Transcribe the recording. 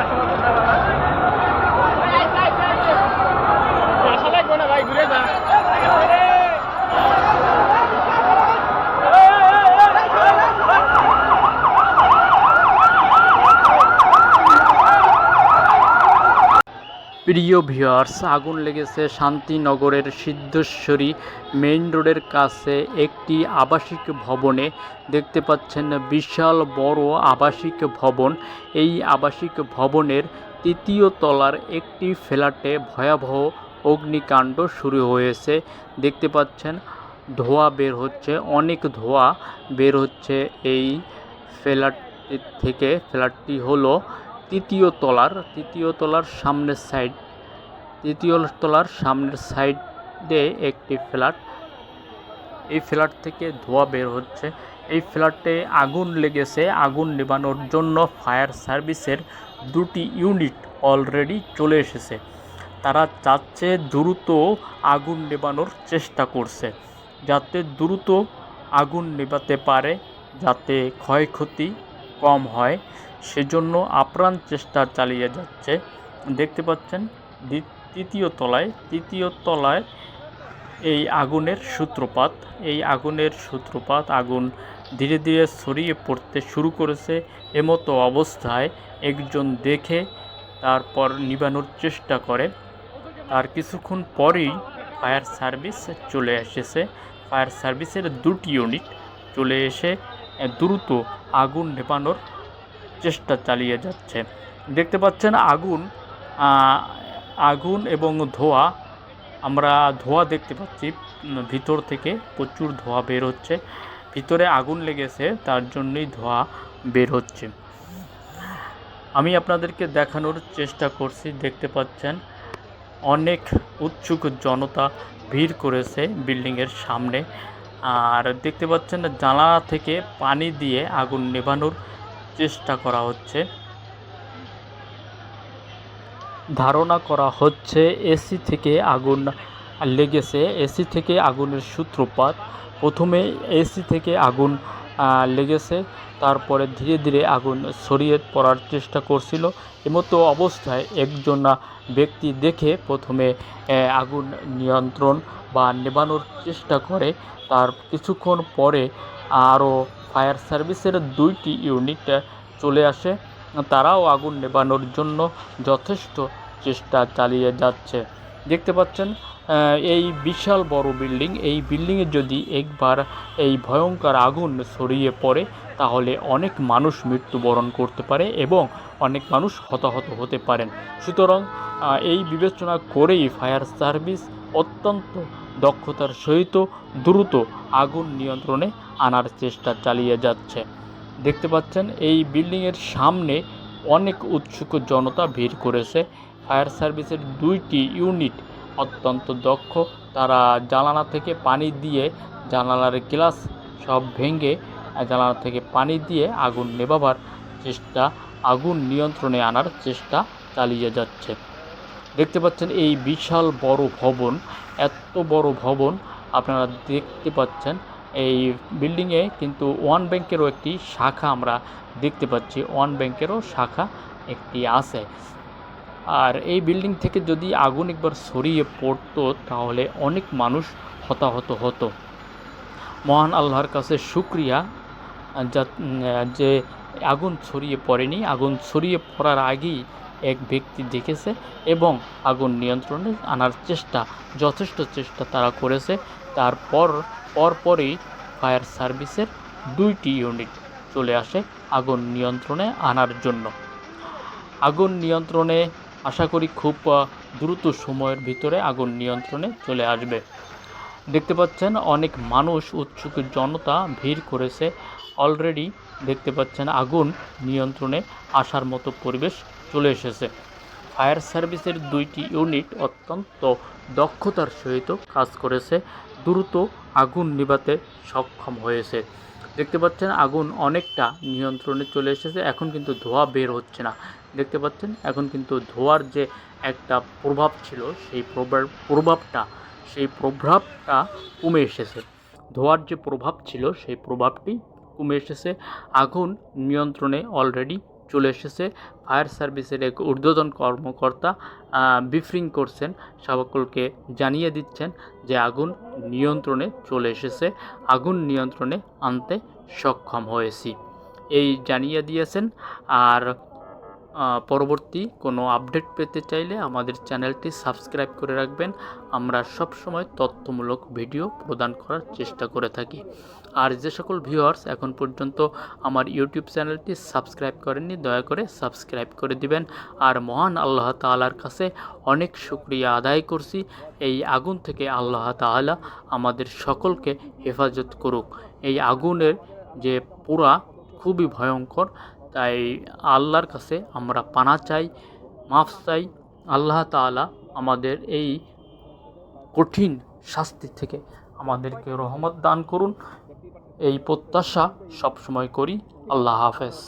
আগুন কিন্তু বাইরে আছে আশা লাগবে না ভাই ঘুরে যা প্রিয় ভিউয়ার্স, আগুন লেগেছে শান্তিনগরের সিদ্ধেশ্বরী মেইন রোডের কাছে একটি আবাসিক ভবনে। দেখতে পাচ্ছেন বিশাল বড় আবাসিক ভবন। এই আবাসিক ভবনের তৃতীয় তলার একটি ফ্ল্যাটে ভয়াবহ অগ্নিকাণ্ড শুরু হয়েছে। দেখতে পাচ্ছেন, ধোঁয়া বের হচ্ছে, অনেক ধোঁয়া বের হচ্ছে এই ফ্ল্যাটটি থেকে। ফ্ল্যাটটি হলো তৃতীয় তলার তৃতীয় তলার সামনের সাইড তৃতীয় তলার সামনের সাইডে একটি ফ্ল্যাট এই ফ্ল্যাট থেকে ধোঁয়া বের হচ্ছে। এই ফ্ল্যাটে আগুন লেগেছে। আগুন নেবানোর জন্য ফায়ার সার্ভিসের দুটি ইউনিট অলরেডি চলে এসেছে। তারা চাচ্ছে দ্রুত আগুন নেবানোর চেষ্টা করছে, যাতে দ্রুত আগুন নেবাতে পারে, যাতে ক্ষয়ক্ষতি কম হয়। সেজন্য আপ্রাণ চেষ্টা চালিয়ে যাচ্ছে। দেখতে পাচ্ছেন তৃতীয় তলায় তৃতীয় তলায় এই আগুনের সূত্রপাত, এই আগুনের সূত্রপাত আগুন ধীরে ধীরে ছড়িয়ে পড়তে শুরু করেছে। এমতো অবস্থায় একজন দেখে তারপর নিবানোর চেষ্টা করে। তার কিছুক্ষণ পরেই ফায়ার সার্ভিস চলে এসেছে। ফায়ার সার্ভিসের দুটি ইউনিট চলে এসে দ্রুত আগুন নেভানোর চেষ্টা চালিয়ে যাচ্ছে। দেখতে পাচ্ছেন আগুন আগুন এবং ধোঁয়া। আমরা ধোঁয়া দেখতে পাচ্ছি ভিতর থেকে প্রচুর ধোঁয়া বের হচ্ছে। ভিতরে আগুন লেগেছে, তার জন্যই ধোঁয়া বের হচ্ছে। আমি আপনাদেরকে দেখানোর চেষ্টা করছি, দেখতে পাচ্ছেন। অনেক উৎসুক জনতা ভিড় করেছে বিল্ডিংয়ের সামনে। আর দেখতে পাচ্ছেন, জানালা থেকে পানি দিয়ে আগুন নেভানোর চেষ্টা করা হচ্ছে। ধারণা করা হচ্ছে এসি থেকে আগুন লেগেছে। এসি থেকে আগুনের সূত্রপাত। প্রথমে এসি থেকে আগুন লেগেছে। তারপরে ধীরে ধীরে আগুন ছড়িয়ে পড়ার চেষ্টা করছিল। এমতো অবস্থায় একজন ব্যক্তি দেখে প্রথমে আগুন নিয়ন্ত্রণ বা নেবানোর চেষ্টা করে। তার কিছুক্ষণ পরে আরও ফায়ার সার্ভিসের দুইটি ইউনিট চলে আসে। তারাও আগুন নেবানোর জন্য যথেষ্ট চেষ্টা চালিয়ে যাচ্ছে। দেখতে পাচ্ছেন এই বিশাল বড় বিল্ডিং, এই বিল্ডিংয়ে যদি একবার এই ভয়ঙ্কর আগুন ছড়িয়ে পড়ে, তাহলে অনেক মানুষ মৃত্যুবরণ করতে পারে এবং অনেক মানুষ হতাহত হতে পারেন। সুতরাং এই বিবেচনা করেই ফায়ার সার্ভিস অত্যন্ত দক্ষতার সহিত দ্রুত আগুন নিয়ন্ত্রণে আনার চেষ্টা চালিয়ে যাচ্ছে। দেখতে পাচ্ছেন, এই বিল্ডিংয়ের সামনে অনেক উৎসুক জনতা ভিড় করেছে। ফায়ার সার্ভিসের দুইটি ইউনিট অত্যন্ত দক্ষ। তারা জানালা থেকে পানি দিয়ে জানালার গ্লাস সব ভেঙে জানালা থেকে পানি দিয়ে আগুন নেভাবার চেষ্টা, আগুন নিয়ন্ত্রণে আনার চেষ্টা চালিয়ে যাচ্ছে। দেখতে পাচ্ছেন, এই বিশাল বড় ভবন, এত বড় ভবন আপনারা দেখতে পাচ্ছেন। এই বিল্ডিংয়ে কিন্তু ওয়ান ব্যাংকেরও একটি শাখা আমরা দেখতে পাচ্ছি। ওয়ান ব্যাংকেরও শাখা একটি আছে। আর এই বিল্ডিং থেকে যদি আগুন একবার সরিয়ে পড়তো, তাহলে অনেক মানুষ হতাহত হতো। মহান আল্লাহর কাছে শুক্রিয়া। যা- যে আগুন ছড়িয়ে পড়েনি, আগুন ছড়িয়ে পড়ার আগেই এক ব্যক্তি দেখেছে এবং আগুন নিয়ন্ত্রণে আনার চেষ্টা, যথেষ্ট চেষ্টা তারা করেছে। তারপর পরপরই ফায়ার সার্ভিসের দুইটি ইউনিট চলে আসে আগুন নিয়ন্ত্রণে আনার জন্য। আগুন নিয়ন্ত্রণে আশা করি খুব দ্রুত সময়ের ভিতরে আগুন নিয়ন্ত্রণে চলে আসবে। দেখতে পাচ্ছেন অনেক মানুষ, উৎসুক জনতা ভিড় করেছে। অলরেডি দেখতে পাচ্ছেন আগুন নিয়ন্ত্রণে আসার মতো পরিবেশ চলে এসেছে। ফায়ার সার্ভিসের দুইটি ইউনিট অত্যন্ত দক্ষতার সহিত কাজ করেছে। দ্রুত আগুন নিভাতে সক্ষম হয়েছে। দেখতে পাচ্ছেন আগুন অনেকটা নিয়ন্ত্রণে চলে এসেছে, এখন কিন্তু ধোঁয়া বের হচ্ছে না। দেখতে পাচ্ছেন, এখন কিন্তু ধোঁয়ার যে একটা প্রভাব ছিল, সেই প্রভাব, প্রভাবটা, সেই প্রভাবটা কমে এসেছে। ধোঁয়ার যে প্রভাব ছিল, সেই প্রভাবটি কমে এসেছে। আগুন নিয়ন্ত্রণে অলরেডি চলে এসেছে। ফায়ার সার্ভিসের এক ঊর্ধ্বতন কর্মকর্তা ব্রিফিং করছেন। সকলকে জানিয়ে দিচ্ছেন যে আগুন নিয়ন্ত্রণে চলে এসেছে। আগুন নিয়ন্ত্রণে আনতে সক্ষম হয়েছি। এই জানিয়ে দিয়েছেন। আর পরবর্তী কোনো আপডেট পেতে চাইলে আমাদের চ্যানেলটি সাবস্ক্রাইব করে রাখবেন। আমরা সব সময় তথ্যমূলক ভিডিও প্রদান করার চেষ্টা করে থাকি। আর যে সকল ভিউয়ার্স এখন পর্যন্ত আমার ইউটিউব চ্যানেলটি সাবস্ক্রাইব করেননি, দয়া করে সাবস্ক্রাইব করে দিবেন। আর মহান আল্লাহ তাআলার কাছে অনেক শুক্রিয়া আদায় করছি। এই আগুন থেকে আল্লাহ তাআলা আমাদের সকলকে হেফাজত করুক। এই আগুনের যে পুরা খুবই ভয়ঙ্কর তাই আল্লাহর কাছে আমরা পানা চাই, মাফ চাই। আল্লাহ তালা আমাদের এই কঠিন শাস্তি থেকে আমাদেরকে রহমত দান করুন। এই প্রত্যাশা সবসময় করি। আল্লাহ হাফেজ।